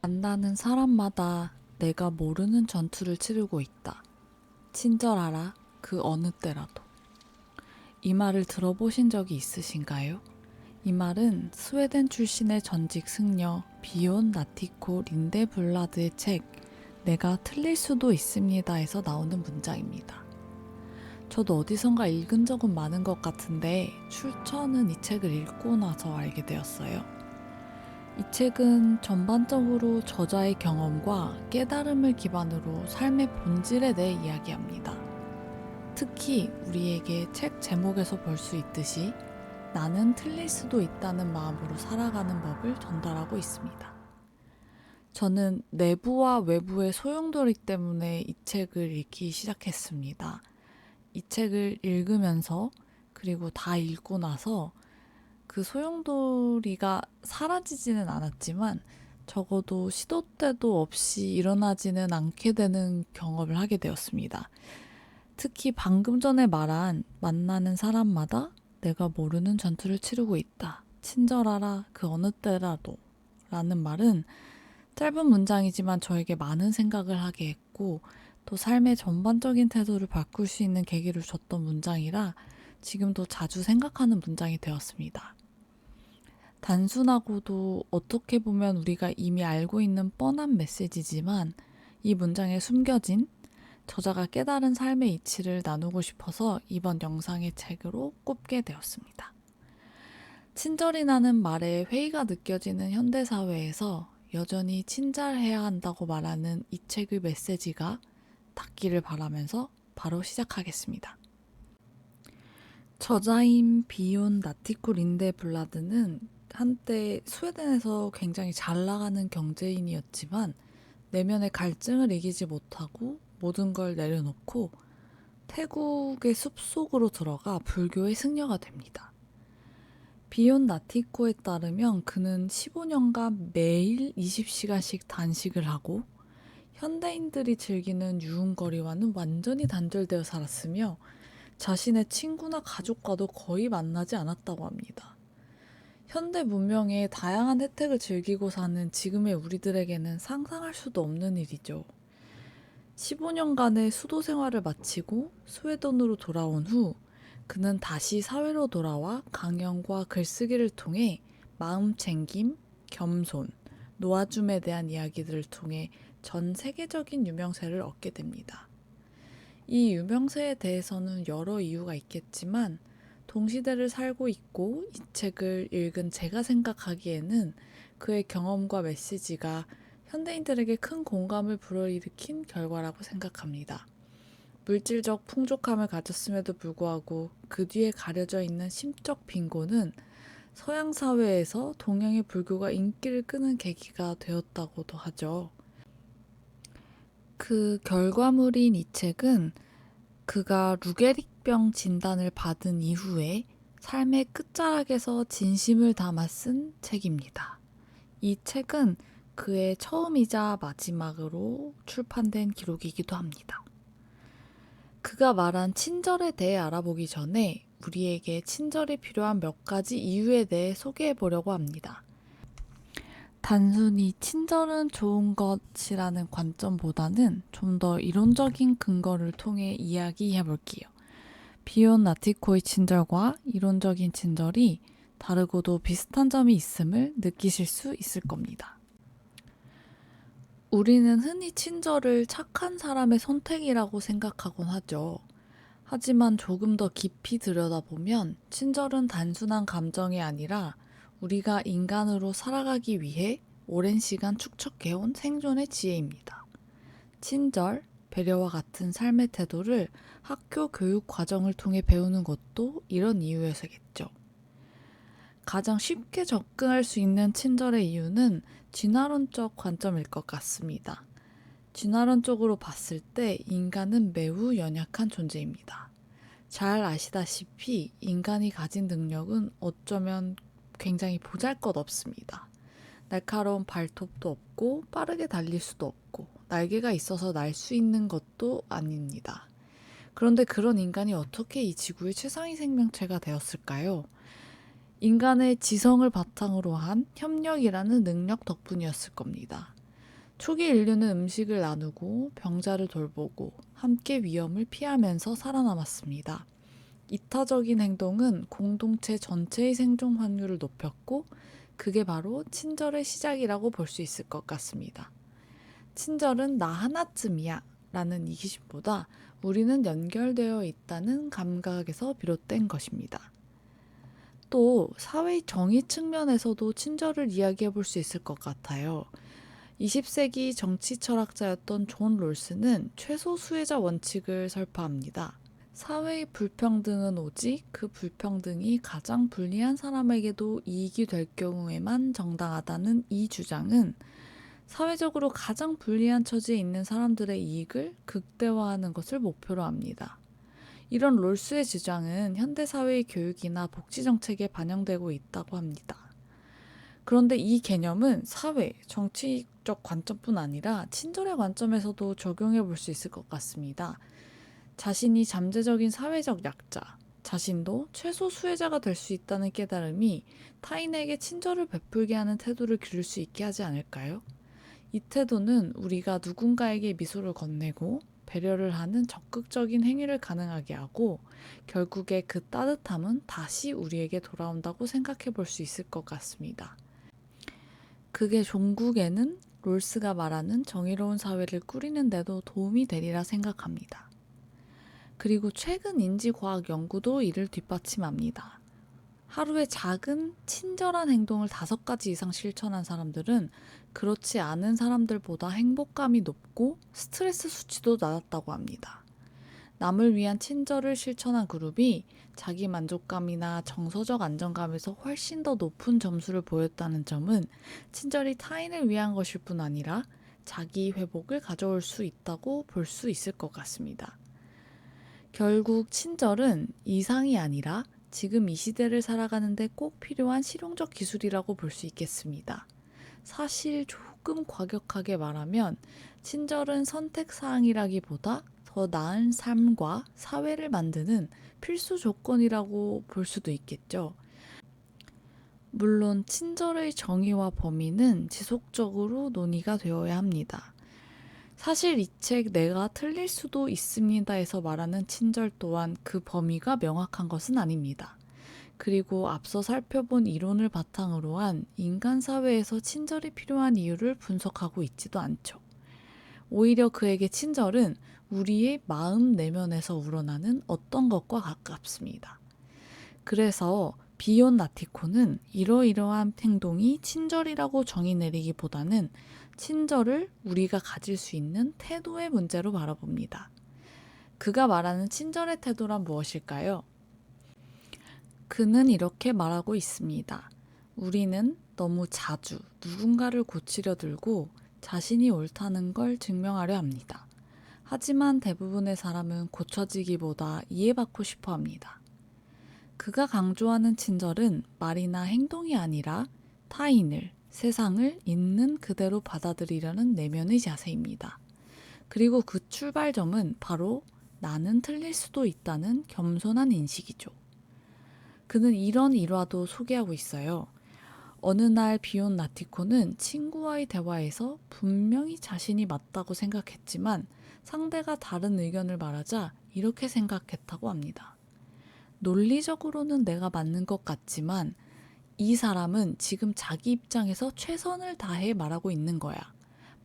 만나는 사람마다 내가 모르는 전투를 치르고 있다. 친절하라 그 어느 때라도. 이 말을 들어보신 적이 있으신가요? 이 말은 스웨덴 출신의 전직 승려 비온 나티코 린데 블라드의 책 내가 틀릴 수도 있습니다에서 나오는 문장입니다. 저도 어디선가 읽은 적은 많은 것 같은데 출처는 이 책을 읽고 나서 알게 되었어요. 이 책은 전반적으로 저자의 경험과 깨달음을 기반으로 삶의 본질에 대해 이야기합니다. 특히 우리에게 책 제목에서 볼 수 있듯이 나는 틀릴 수도 있다는 마음으로 살아가는 법을 전달하고 있습니다. 저는 내부와 외부의 소용돌이 때문에 이 책을 읽기 시작했습니다. 이 책을 읽으면서 그리고 다 읽고 나서 그 소용돌이가 사라지지는 않았지만 적어도 시도 때도 없이 일어나지는 않게 되는 경험을 하게 되었습니다. 특히 방금 전에 말한 만나는 사람마다 내가 모르는 전투를 치르고 있다. 친절하라 그 어느 때라도 라는 말은 짧은 문장이지만 저에게 많은 생각을 하게 했고 또 삶의 전반적인 태도를 바꿀 수 있는 계기를 줬던 문장이라 지금도 자주 생각하는 문장이 되었습니다. 단순하고도 어떻게 보면 우리가 이미 알고 있는 뻔한 메시지지만 이 문장에 숨겨진 저자가 깨달은 삶의 이치를 나누고 싶어서 이번 영상의 책으로 꼽게 되었습니다. 친절이라는 말에 회의가 느껴지는 현대사회에서 여전히 친절해야 한다고 말하는 이 책의 메시지가 닿기를 바라면서 바로 시작하겠습니다. 저자인 비온 나티쿠 린데 블라드는 한때 스웨덴에서 굉장히 잘 나가는 경제인이었지만 내면의 갈증을 이기지 못하고 모든 걸 내려놓고 태국의 숲속으로 들어가 불교의 승려가 됩니다. 비온 나티코에 따르면 그는 15년간 매일 20시간씩 단식을 하고 현대인들이 즐기는 유흥거리와는 완전히 단절되어 살았으며 자신의 친구나 가족과도 거의 만나지 않았다고 합니다. 현대 문명의 다양한 혜택을 즐기고 사는 지금의 우리들에게는 상상할 수도 없는 일이죠. 15년간의 수도 생활을 마치고 스웨덴으로 돌아온 후 그는 다시 사회로 돌아와 강연과 글쓰기를 통해 마음 챙김, 겸손, 노아줌에 대한 이야기들을 통해 전 세계적인 유명세를 얻게 됩니다. 이 유명세에 대해서는 여러 이유가 있겠지만 동시대를 살고 있고 이 책을 읽은 제가 생각하기에는 그의 경험과 메시지가 현대인들에게 큰 공감을 불어일으킨 결과라고 생각합니다. 물질적 풍족함을 가졌음에도 불구하고 그 뒤에 가려져 있는 심적 빈곤은 서양 사회에서 동양의 불교가 인기를 끄는 계기가 되었다고도 하죠. 그 결과물인 이 책은 그가 루게릭병 진단을 받은 이후에 삶의 끝자락에서 진심을 담아 쓴 책입니다. 이 책은 그의 처음이자 마지막으로 출판된 기록이기도 합니다. 그가 말한 친절에 대해 알아보기 전에 우리에게 친절이 필요한 몇 가지 이유에 대해 소개해 보려고 합니다. 단순히 친절은 좋은 것이라는 관점보다는 좀 더 이론적인 근거를 통해 이야기해 볼게요. 비온 나티코의 친절과 이론적인 친절이 다르고도 비슷한 점이 있음을 느끼실 수 있을 겁니다. 우리는 흔히 친절을 착한 사람의 선택이라고 생각하곤 하죠. 하지만 조금 더 깊이 들여다보면 친절은 단순한 감정이 아니라 우리가 인간으로 살아가기 위해 오랜 시간 축적해온 생존의 지혜입니다. 친절, 배려와 같은 삶의 태도를 학교 교육 과정을 통해 배우는 것도 이런 이유여서겠죠. 가장 쉽게 접근할 수 있는 친절의 이유는 진화론적 관점일 것 같습니다. 진화론적으로 봤을 때 인간은 매우 연약한 존재입니다. 잘 아시다시피 인간이 가진 능력은 어쩌면 굉장히 보잘 것 없습니다. 날카로운 발톱도 없고 빠르게 달릴 수도 없고 날개가 있어서 날 수 있는 것도 아닙니다. 그런데 그런 인간이 어떻게 이 지구의 최상위 생명체가 되었을까요? 인간의 지성을 바탕으로 한 협력이라는 능력 덕분이었을 겁니다. 초기 인류는 음식을 나누고 병자를 돌보고 함께 위험을 피하면서 살아남았습니다. 이타적인 행동은 공동체 전체의 생존 확률을 높였고 그게 바로 친절의 시작이라고 볼 수 있을 것 같습니다. 친절은 나 하나쯤이야 라는 이기심보다 우리는 연결되어 있다는 감각에서 비롯된 것입니다. 또 사회 정의 측면에서도 친절을 이야기해 볼 수 있을 것 같아요. 20세기 정치 철학자였던 존 롤스는 최소 수혜자 원칙을 설파합니다. 사회의 불평등은 오직 그 불평등이 가장 불리한 사람에게도 이익이 될 경우에만 정당하다는 이 주장은 사회적으로 가장 불리한 처지에 있는 사람들의 이익을 극대화하는 것을 목표로 합니다. 이런 롤스의 주장은 현대사회의 교육이나 복지정책에 반영되고 있다고 합니다. 그런데 이 개념은 사회, 정치적 관점뿐 아니라 친절의 관점에서도 적용해 볼 수 있을 것 같습니다. 자신이 잠재적인 사회적 약자, 자신도 최소 수혜자가 될 수 있다는 깨달음이 타인에게 친절을 베풀게 하는 태도를 기를 수 있게 하지 않을까요? 이 태도는 우리가 누군가에게 미소를 건네고 배려를 하는 적극적인 행위를 가능하게 하고 결국에 그 따뜻함은 다시 우리에게 돌아온다고 생각해 볼 수 있을 것 같습니다. 그게 종국에는 롤스가 말하는 정의로운 사회를 꾸리는데도 도움이 되리라 생각합니다. 그리고 최근 인지과학 연구도 이를 뒷받침합니다. 하루에 작은 친절한 행동을 다섯 가지 이상 실천한 사람들은 그렇지 않은 사람들보다 행복감이 높고 스트레스 수치도 낮았다고 합니다. 남을 위한 친절을 실천한 그룹이 자기 만족감이나 정서적 안정감에서 훨씬 더 높은 점수를 보였다는 점은 친절이 타인을 위한 것일 뿐 아니라 자기 회복을 가져올 수 있다고 볼 수 있을 것 같습니다. 결국 친절은 이상이 아니라 지금 이 시대를 살아가는데 꼭 필요한 실용적 기술이라고 볼 수 있겠습니다. 사실 조금 과격하게 말하면 친절은 선택 사항이라기보다 더 나은 삶과 사회를 만드는 필수 조건이라고 볼 수도 있겠죠. 물론 친절의 정의와 범위는 지속적으로 논의가 되어야 합니다. 사실 이 책 내가 틀릴 수도 있습니다에서 말하는 친절 또한 그 범위가 명확한 것은 아닙니다. 그리고 앞서 살펴본 이론을 바탕으로 한 인간 사회에서 친절이 필요한 이유를 분석하고 있지도 않죠. 오히려 그에게 친절은 우리의 마음 내면에서 우러나는 어떤 것과 가깝습니다. 그래서 비욘 나티코는 이러이러한 행동이 친절이라고 정의 내리기보다는 친절을 우리가 가질 수 있는 태도의 문제로 바라봅니다. 그가 말하는 친절의 태도란 무엇일까요? 그는 이렇게 말하고 있습니다. 우리는 너무 자주 누군가를 고치려 들고 자신이 옳다는 걸 증명하려 합니다. 하지만 대부분의 사람은 고쳐지기보다 이해받고 싶어 합니다. 그가 강조하는 친절은 말이나 행동이 아니라 타인을, 세상을 있는 그대로 받아들이려는 내면의 자세입니다. 그리고 그 출발점은 바로 나는 틀릴 수도 있다는 겸손한 인식이죠. 그는 이런 일화도 소개하고 있어요. 어느 날 비온 나티코는 친구와의 대화에서 분명히 자신이 맞다고 생각했지만 상대가 다른 의견을 말하자 이렇게 생각했다고 합니다. 논리적으로는 내가 맞는 것 같지만 이 사람은 지금 자기 입장에서 최선을 다해 말하고 있는 거야.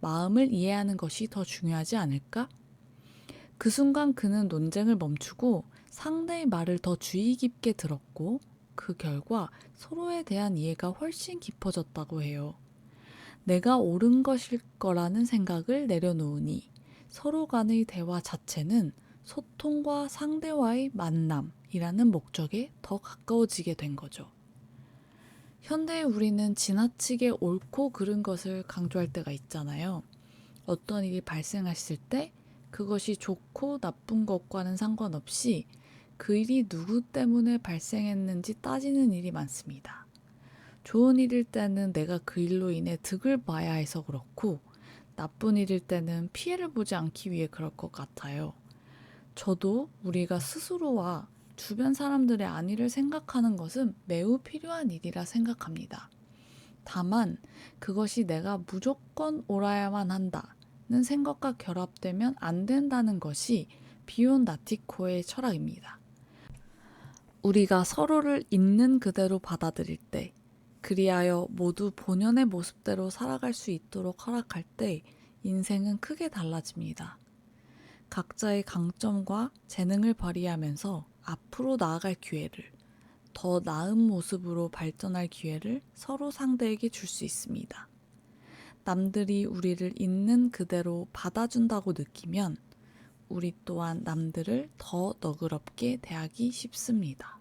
마음을 이해하는 것이 더 중요하지 않을까? 그 순간 그는 논쟁을 멈추고 상대의 말을 더 주의 깊게 들었고 그 결과 서로에 대한 이해가 훨씬 깊어졌다고 해요. 내가 옳은 것일 거라는 생각을 내려놓으니 서로 간의 대화 자체는 소통과 상대와의 만남이라는 목적에 더 가까워지게 된 거죠. 현대의 우리는 지나치게 옳고 그른 것을 강조할 때가 있잖아요. 어떤 일이 발생했을 때 그것이 좋고 나쁜 것과는 상관없이 그 일이 누구 때문에 발생했는지 따지는 일이 많습니다. 좋은 일일 때는 내가 그 일로 인해 득을 봐야 해서 그렇고 나쁜 일일 때는 피해를 보지 않기 위해 그럴 것 같아요. 저도 우리가 스스로와 주변 사람들의 안위를 생각하는 것은 매우 필요한 일이라 생각합니다. 다만 그것이 내가 무조건 옳아야만 한다는 생각과 결합되면 안 된다는 것이 비온 나티코의 철학입니다. 우리가 서로를 있는 그대로 받아들일 때, 그리하여 모두 본연의 모습대로 살아갈 수 있도록 허락할 때 인생은 크게 달라집니다. 각자의 강점과 재능을 발휘하면서 앞으로 나아갈 기회를, 더 나은 모습으로 발전할 기회를 서로 상대에게 줄 수 있습니다. 남들이 우리를 있는 그대로 받아준다고 느끼면 우리 또한 남들을 더 너그럽게 대하기 쉽습니다.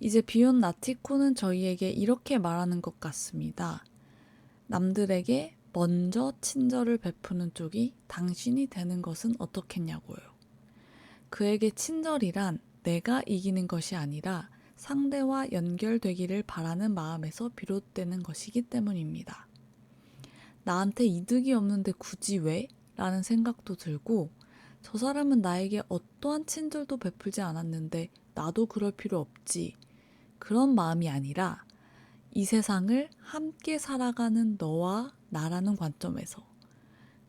이제 비온 나티코는 저희에게 이렇게 말하는 것 같습니다. 남들에게 먼저 친절을 베푸는 쪽이 당신이 되는 것은 어떻겠냐고요. 그에게 친절이란 내가 이기는 것이 아니라 상대와 연결되기를 바라는 마음에서 비롯되는 것이기 때문입니다. 나한테 이득이 없는데 굳이 왜? 라는 생각도 들고 저 사람은 나에게 어떠한 친절도 베풀지 않았는데 나도 그럴 필요 없지. 그런 마음이 아니라 이 세상을 함께 살아가는 너와 나라는 관점에서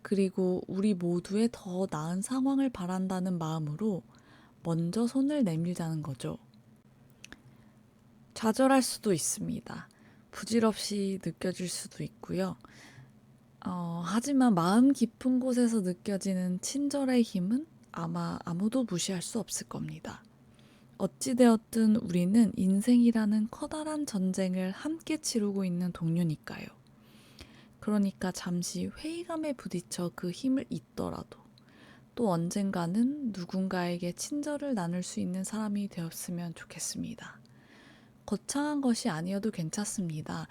그리고 우리 모두의 더 나은 상황을 바란다는 마음으로 먼저 손을 내밀자는 거죠. 좌절할 수도 있습니다. 부질없이 느껴질 수도 있고요. 어, 하지만 마음 깊은 곳에서 느껴지는 친절의 힘은 아마 아무도 무시할 수 없을 겁니다. 어찌되었든 우리는 인생이라는 커다란 전쟁을 함께 치르고 있는 동료니까요. 그러니까 잠시 회의감에 부딪혀 그 힘을 잊더라도 또 언젠가는 누군가에게 친절을 나눌 수 있는 사람이 되었으면 좋겠습니다. 거창한 것이 아니어도 괜찮습니다.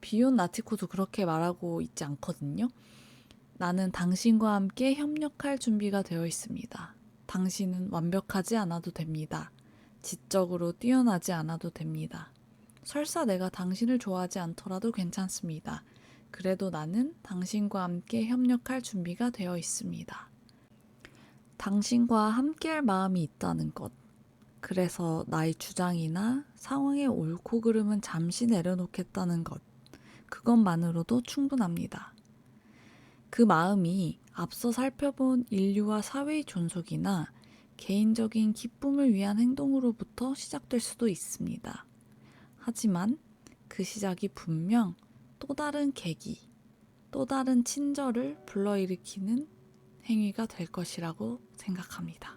비온 나티코도 그렇게 말하고 있지 않거든요. 나는 당신과 함께 협력할 준비가 되어 있습니다. 당신은 완벽하지 않아도 됩니다. 지적으로 뛰어나지 않아도 됩니다. 설사 내가 당신을 좋아하지 않더라도 괜찮습니다. 그래도 나는 당신과 함께 협력할 준비가 되어 있습니다. 당신과 함께할 마음이 있다는 것. 그래서 나의 주장이나 상황의 옳고 그름은 잠시 내려놓겠다는 것. 그것만으로도 충분합니다. 그 마음이 앞서 살펴본 인류와 사회의 존속이나 개인적인 기쁨을 위한 행동으로부터 시작될 수도 있습니다. 하지만 그 시작이 분명 또 다른 계기, 또 다른 친절을 불러일으키는 행위가 될 것이라고 생각합니다.